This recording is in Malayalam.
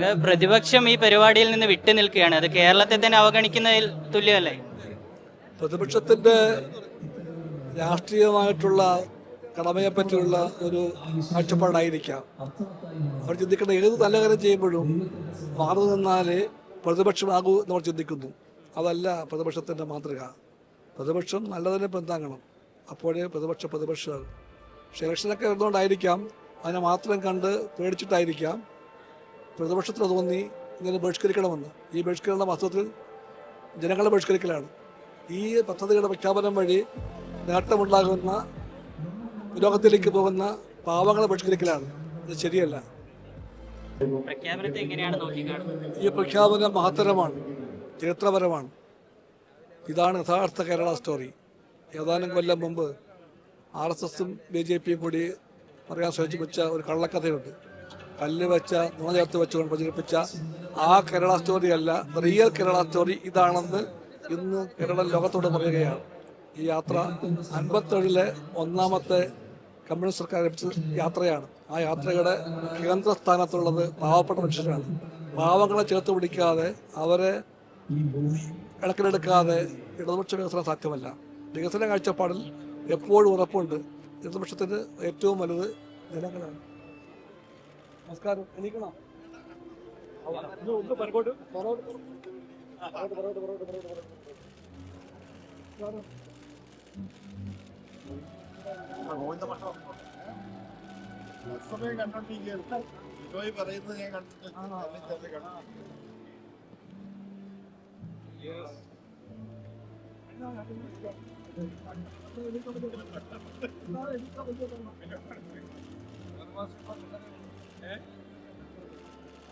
പ്രതിപക്ഷം ഈ പരിപാടിയിൽ നിന്ന് വിട്ടു നിൽക്കുകയാണ്. അത് കേരളത്തെ തന്നെ അവഗണിക്കുന്നതിൽ തുല്യമല്ലേ? പ്രതിപക്ഷത്തിന്റെ രാഷ്ട്രീയമായിട്ടുള്ള കടമയെ പറ്റിയുള്ള ഒരു കാഴ്ചപ്പാടായിരിക്കാം. അവർ ചിന്തിക്കേണ്ട ഏത് നല്ല കാര്യം ചെയ്യുമ്പോഴും മാറി നിന്നാലേ പ്രതിപക്ഷമാകൂ എന്നവർ ചിന്തിക്കുന്നു. അതല്ല പ്രതിപക്ഷത്തിന്റെ മാതൃക. പ്രതിപക്ഷം നല്ലതിനെ പിന്താങ്ങണം. അപ്പോഴേ പ്രതിപക്ഷ പ്രതിപക്ഷ പക്ഷേ ഇലക്ഷനൊക്കെ വരുന്നതുകൊണ്ടായിരിക്കാം അതിനെ മാത്രം കണ്ട് പേടിച്ചിട്ടായിരിക്കാം. പ്രതിപക്ഷത്തിന് തോന്നി ഇങ്ങനെ ബഹിഷ്കരിക്കണമെന്ന്. ഈ ബഹിഷ്കരണ വാസ്തവത്തിൽ ജനങ്ങളെ ബഹിഷ്കരിക്കലാണ്. ഈ പദ്ധതിയുടെ പ്രഖ്യാപനം വഴി നേട്ടമുണ്ടാകുന്ന ലോകത്തിലേക്ക് പോകുന്ന പാവങ്ങളെ ബഹിഷ്കരിക്കലാണ്. അത് ശരിയല്ല. ഈ പ്രഖ്യാപനം മഹത്തരമാണ് ചരിത്രപരമാണ്. ഇതാണ് യഥാർത്ഥ കേരള സ്റ്റോറി ഏതാനും കൊല്ലം മുമ്പ് ആർ എസ് എസും ബി ജെ പിയും കൂടി പറയാൻ ശ്രമിച്ചു വെച്ച ഒരു കള്ളക്കഥയുണ്ട്. കല്ല് വെച്ച നുണ ചേർത്ത് വെച്ചുകൊണ്ട് പ്രചരിപ്പിച്ച ആ കേരള സ്റ്റോറി അല്ല റിയൽ കേരള സ്റ്റോറി ഇതാണെന്ന് ഇന്ന് കേരളം ലോകത്തോട് പറയുകയാണ്. ഈ യാത്ര അൻപത്തേഴിലെ ഒന്നാമത്തെ കമ്മ്യൂണിസ്റ്റ് സർക്കാർ ലഭിച്ച യാത്രയാണ്. ആ യാത്രയുടെ കേന്ദ്രസ്ഥാനത്തുള്ളത് പാവപ്പെട്ട മനുഷ്യരാണ്. പാവങ്ങളെ ചേർത്ത് പിടിക്കാതെ അവരെ കണക്കിലെടുക്കാതെ ഇടതുപക്ഷ വികസനം സാധ്യമല്ല. വികസന കാഴ്ചപ്പാടിൽ എപ്പോഴും ഉറപ്പുണ്ട്. ഇടതുപക്ഷത്തിന് ഏറ്റവും വലുത് ജനങ്ങളാണ് നമസ്കാരം. എണീക്കണോ? ഒന്ന് ഒന്ന് പറോട്ട് പറോട്ട് പറോട്ട് പറോട്ട് പറോട്ട് പറോട്ട് പുറകോട്ട്. കണ്ടോണ്ടിരിക്കുകയാണ്. ബിനോയ് പറയുന്നത് ഞാൻ കണ്ടിട്ട് എല്ലാം ചെറിയ